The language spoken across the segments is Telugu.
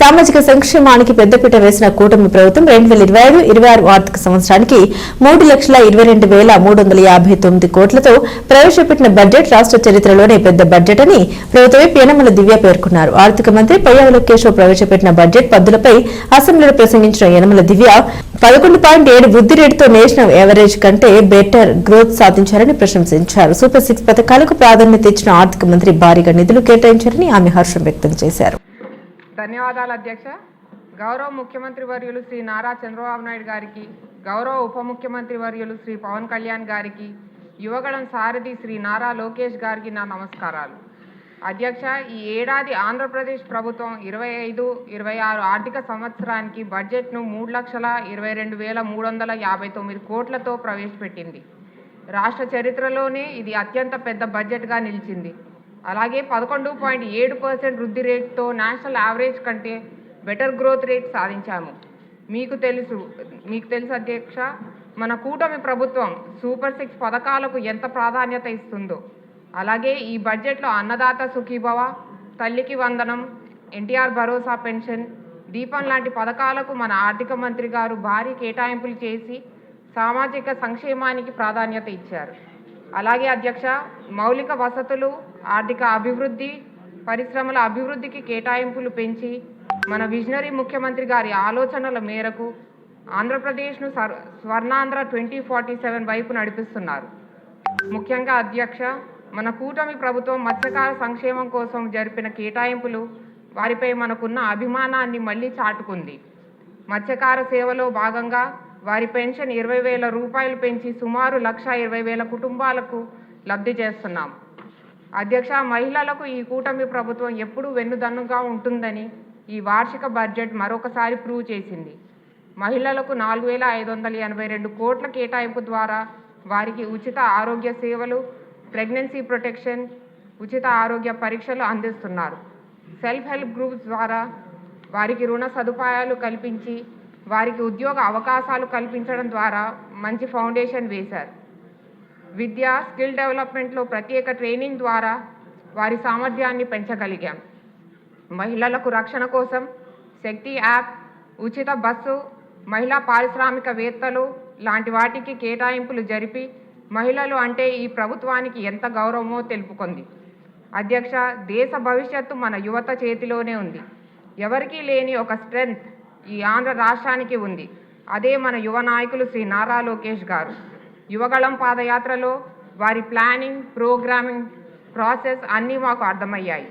సామాజిక సంక్షేమానికి పెద్దపీట వేసిన కూటమి ప్రభుత్వం రెండు వేల ఇరవై ఐదు ఇరవై ఆరు ఆర్థిక సంవత్సరానికి మూడు లక్షల ఇరవై రెండు వేల మూడు వందల యాభై తొమ్మిది కోట్లతో ప్రవేశపెట్టిన బడ్జెట్ రాష్ట్ర చరిత్రలోనే పెద్ద బడ్జెట్ అని ప్రభుత్వమే పీనమల దివ్య పేర్కొన్నారు. ఆర్థిక మంత్రి పయ్యావుల కేశవ్ ప్రవేశపెట్టిన బడ్జెట్ పద్దులపై అసెంబ్లీలో ప్రసంగించిన యనమల దివ్య పదకొండు పాయింట్ ఏడు వృద్ధి రేటుతో నేషనల్ యావరేజ్ కంటే బెటర్ గ్రోత్ సాధించారని ప్రశంసించారు. సూపర్ సిక్స్ పథకాలకు ప్రాధాన్యత ఇచ్చిన ఆర్థిక మంత్రి భారీగా నిధులు కేటాయించారని ఆమె హర్షం వ్యక్తం చేశారు. ధన్యవాదాలు అధ్యక్ష. గౌరవ ముఖ్యమంత్రి వర్యులు శ్రీ నారా చంద్రబాబు నాయుడు గారికి గౌరవ ఉప ముఖ్యమంత్రి వర్యులు శ్రీ పవన్ కళ్యాణ్ గారికి యువగళం సారథి శ్రీ నారా లోకేష్ గారికి నా నమస్కారాలు. అధ్యక్ష ఈ ఏడాది ఆంధ్రప్రదేశ్ ప్రభుత్వం ఇరవై ఐదు ఇరవై ఆరు ఆర్థిక సంవత్సరానికి బడ్జెట్ను మూడు లక్షల ఇరవై రెండు వేల మూడు వందల యాభై తొమ్మిది కోట్లతో ప్రవేశపెట్టింది. రాష్ట్ర చరిత్రలోనే ఇది అత్యంత పెద్ద బడ్జెట్గా నిలిచింది. అలాగే పదకొండు పాయింట్ ఏడు పర్సెంట్ వృద్ధి రేట్తో నేషనల్ యావరేజ్ కంటే బెటర్ గ్రోత్ రేట్ సాధించాము. మీకు తెలుసు మీకు తెలుసు అధ్యక్ష మన కూటమి ప్రభుత్వం సూపర్ సిక్స్ పథకాలకు ఎంత ప్రాధాన్యత ఇస్తుందో. అలాగే ఈ బడ్జెట్లో అన్నదాత సుఖీభవ తల్లికి వందనం ఎన్టీఆర్ భరోసా పెన్షన్ దీపం లాంటి పథకాలకు మన ఆర్థిక మంత్రి గారు భారీ కేటాయింపులు చేసి సామాజిక సంక్షేమానికి ప్రాధాన్యత ఇచ్చారు. అలాగే అధ్యక్ష మౌలిక వసతులు ఆర్థిక అభివృద్ధి పరిశ్రమల అభివృద్ధికి కేటాయింపులు పెంచి మన విజనరీ ముఖ్యమంత్రి గారి ఆలోచనల మేరకు ఆంధ్రప్రదేశ్ను స్వర్ణాంధ్ర ట్వంటీ ఫార్టీ సెవెన్ వైపు నడిపిస్తున్నారు. ముఖ్యంగా అధ్యక్ష మన కూటమి ప్రభుత్వం మత్స్యకార సంక్షేమం కోసం జరిపిన కేటాయింపులు వారిపై మనకున్న అభిమానాన్ని మళ్ళీ చాటుకుంది. మత్స్యకార సేవలో భాగంగా వారి పెన్షన్ ఇరవై వేల రూపాయలు పెంచి సుమారు లక్ష ఇరవై వేల కుటుంబాలకు లబ్ధి చేస్తున్నాం. అధ్యక్ష మహిళలకు ఈ కూటమి ప్రభుత్వం ఎప్పుడూ వెన్నుదన్నుగా ఉంటుందని ఈ వార్షిక బడ్జెట్ మరొకసారి ప్రూవ్ చేసింది. మహిళలకు నాలుగు వేల ఐదు వందల ఎనభై రెండు కోట్ల కేటాయింపు ద్వారా వారికి ఉచిత ఆరోగ్య సేవలు ప్రెగ్నెన్సీ ప్రొటెక్షన్ ఉచిత ఆరోగ్య పరీక్షలు అందిస్తున్నారు. సెల్ఫ్ హెల్ప్ గ్రూప్స్ ద్వారా వారికి రుణ సదుపాయాలు కల్పించి వారికి ఉద్యోగ అవకాశాలు కల్పించడం ద్వారా మంచి ఫౌండేషన్ వేశారు. విద్య స్కిల్ డెవలప్మెంట్లో ప్రత్యేక ట్రైనింగ్ ద్వారా వారి సామర్థ్యాన్ని పెంచగలిగాం. మహిళలకు రక్షణ కోసం శక్తి యాప్ ఉచిత బస్సు మహిళా పారిశ్రామికవేత్తలు లాంటి వాటికి కేటాయింపులు జరిపి మహిళలు అంటే ఈ ప్రభుత్వానికి ఎంత గౌరవమో తెలుపుకుంది. అధ్యక్ష దేశ భవిష్యత్తు మన యువత చేతిలోనే ఉంది. ఎవరికీ లేని ఒక స్ట్రెంగ్త్ ఈ ఆంధ్ర రాష్ట్రానికి ఉంది. అదే మన యువ నాయకులు శ్రీ నారా లోకేష్ గారు. యువగళం పాదయాత్రలో వారి ప్లానింగ్ ప్రోగ్రామింగ్ ప్రాసెస్ అన్నీ మాకు అర్థమయ్యాయి.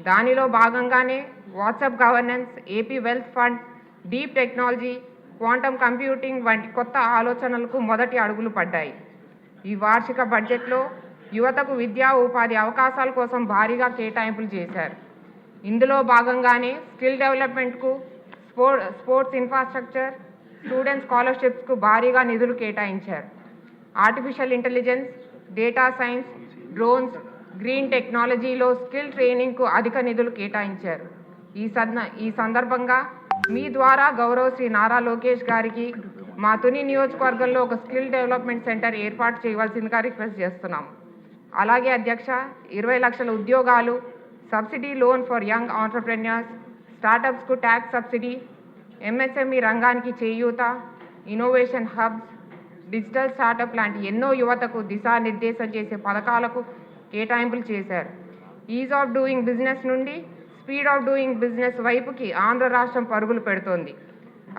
దానిలో భాగంగానే WhatsApp governance AP wealth fund deep technology quantum computing వంటి కొత్త ఆలోచనలకు మొదటి అడుగులు పడ్డాయి. ఈ వార్షిక బడ్జెట్లో యువతకు విద్యా ఉపాధి అవకాశాల కోసం భారీగా కేటాయింపులు చేశారు. ఇందులో భాగంగానే స్కిల్ డెవలప్మెంట్కు స్పో స్పోర్ట్స్ ఇన్ఫ్రాస్ట్రక్చర్ స్టూడెంట్ స్కాలర్షిప్స్కు భారీగా నిధులు కేటాయించారు. Artificial intelligence data science drones green టెక్నాలజీలో స్కిల్ ట్రైనింగ్కు అధిక నిధులు కేటాయించారు. ఈ సంద ఈ సందర్భంగా మీ ద్వారా గౌరవ శ్రీ నారా లోకేష్ గారికి మా తుని నియోజకవర్గంలో ఒక స్కిల్ డెవలప్మెంట్ సెంటర్ ఏర్పాటు చేయవలసిందిగా రిక్వెస్ట్ చేస్తున్నాం. అలాగే అధ్యక్ష ఇరవై లక్షల ఉద్యోగాలు subsidy loan for young entrepreneurs స్టార్టప్స్కు tax subsidy MSME రంగానికి చేయూత ఇన్నోవేషన్ హబ్స్ డిజిటల్ స్టార్టప్ లాంటి ఎన్నో యువతకు దిశానిర్దేశం చేసే పథకాలకు కేటాయింపులు చేశారు. ఈజ్ ఆఫ్ డూయింగ్ బిజినెస్ నుండి స్పీడ్ ఆఫ్ డూయింగ్ బిజినెస్ వైపుకి ఆంధ్ర రాష్ట్రం పరుగులు పెడుతోంది.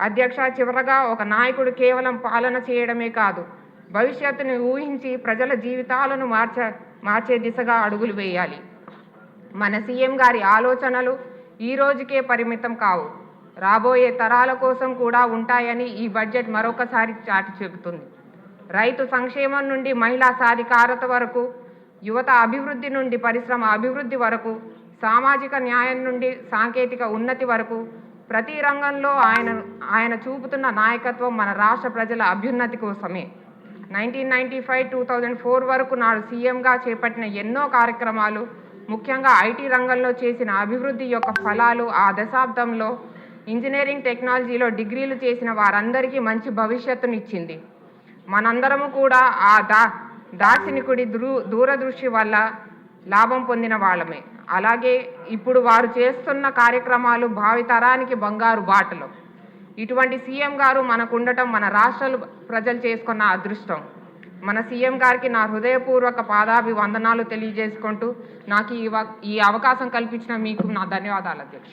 అధ్యక్ష చివరగా ఒక నాయకుడు కేవలం పాలన చేయడమే కాదు భవిష్యత్తును ఊహించి ప్రజల జీవితాలను మార్చ మార్చే దిశగా అడుగులు వేయాలి. మన సీఎం గారి ఆలోచనలు ఈ రోజుకే పరిమితం కావు. రాబోయే తరాల కోసం కూడా ఉంటాయని ఈ బడ్జెట్ మరొకసారి చాటి చెబుతుంది. రైతు సంక్షేమం నుండి మహిళా సాధికారత వరకు యువత అభివృద్ధి నుండి పరిశ్రమ అభివృద్ధి వరకు సామాజిక న్యాయం నుండి సాంకేతిక ఉన్నతి వరకు ప్రతి రంగంలో ఆయన ఆయన చూపుతున్న నాయకత్వం మన రాష్ట్ర ప్రజల అభ్యున్నతి కోసమే. Nineteen ninety five two thousand four వరకు నాడు సీఎంగా చేపట్టిన ఎన్నో కార్యక్రమాలు ముఖ్యంగా ఐటీ రంగంలో చేసిన అభివృద్ధి యొక్క ఫలాలు ఆ దశాబ్దంలో ఇంజనీరింగ్ టెక్నాలజీలో డిగ్రీలు చేసిన వారందరికీ మంచి భవిష్యత్తునిచ్చింది. మనందరము కూడా ఆ దా దార్శనికుడి దూ దూరదృష్టి వల్ల లాభం పొందిన వాళ్ళమే. అలాగే ఇప్పుడు వారు చేస్తున్న కార్యక్రమాలు భావితరానికి బంగారు బాటలు. ఇటువంటి సీఎం గారు మనకు ఉండటం మన రాష్ట్రాలు ప్రజలు చేసుకున్న అదృష్టం. మన సీఎం గారికి నా హృదయపూర్వక పాదాభివందనాలు తెలియజేసుకుంటూ నాకు ఈ వ- ఈ అవకాశం కల్పించిన మీకు నా ధన్యవాదాలు అధ్యక్ష.